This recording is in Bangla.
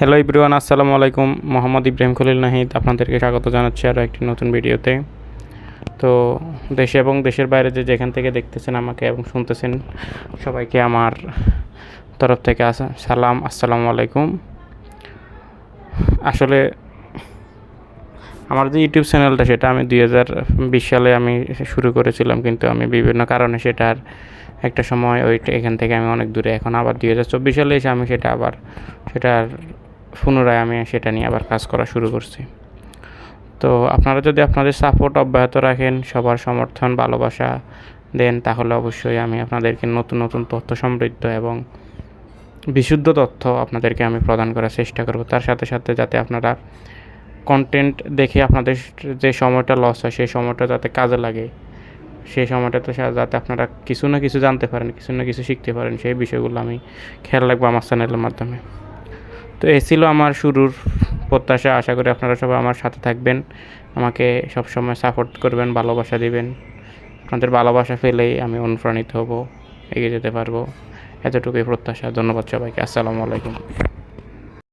হ্যালো ইব্রুয়ান আসসালামু আলাইকুম মোহাম্মদ ইব্রাহিম খলিল নাহিদ আপনাদেরকে স্বাগত জানাচ্ছি আরও একটি নতুন ভিডিওতে। তো দেশে এবং দেশের বাইরে যে যেখান থেকে দেখতেছেন আমাকে এবং শুনতেছেন, সবাইকে আমার তরফ থেকে আসা, সালাম, আসসালামু আলাইকুম। আসলে আমার যে ইউটিউব চ্যানেলটা সেটা আমি দুই হাজার বিশ সালে আমি শুরু করেছিলাম, কিন্তু আমি বিভিন্ন কারণে সেটার একটা সময় ওই এখান থেকে আমি অনেক দূরে। এখন আবার দুই হাজার চব্বিশ সালে এসে আমি সেটা আবার সেটার পুনরায় আমি সেটা নিয়ে আবার কাজ করা শুরু করছি। তো আপনারা যদি আপনাদের সাপোর্ট অব্যাহত রাখেন, সবার সমর্থন, ভালোবাসা দেন, তাহলে অবশ্যই আমি আপনাদেরকে নতুন নতুন তথ্য সমৃদ্ধ এবং বিশুদ্ধ তথ্য আপনাদেরকে আমি প্রদান করার চেষ্টা করব। তার সাথে সাথে যাতে আপনারা কন্টেন্ট দেখে আপনাদের যে সময়টা লস হয়, সেই সময়টা যাতে কাজে লাগে, সেই সময়টাতে যাতে আপনারা কিছু না কিছু জানতে পারেন, কিছু না কিছু শিখতে পারেন, সেই বিষয়গুলো আমি খেয়াল রাখব আমার চ্যানেলের মাধ্যমে। তো এ ছিল আমার শুরুর প্রত্যাশা। আশা করি আপনারা সবাই আমার সাথে থাকবেন। আমাকে সবসময় সাপোর্ট করবেন, ভালোবাসা দিবেন। আপনাদের ভালোবাসা ফেলেই আমি অনুপ্রাণিত হব, এগিয়ে যেতে পারব। এতটুকুই প্রত্যাশা। ধন্যবাদ সবাইকে। আসসালামু আলাইকুম।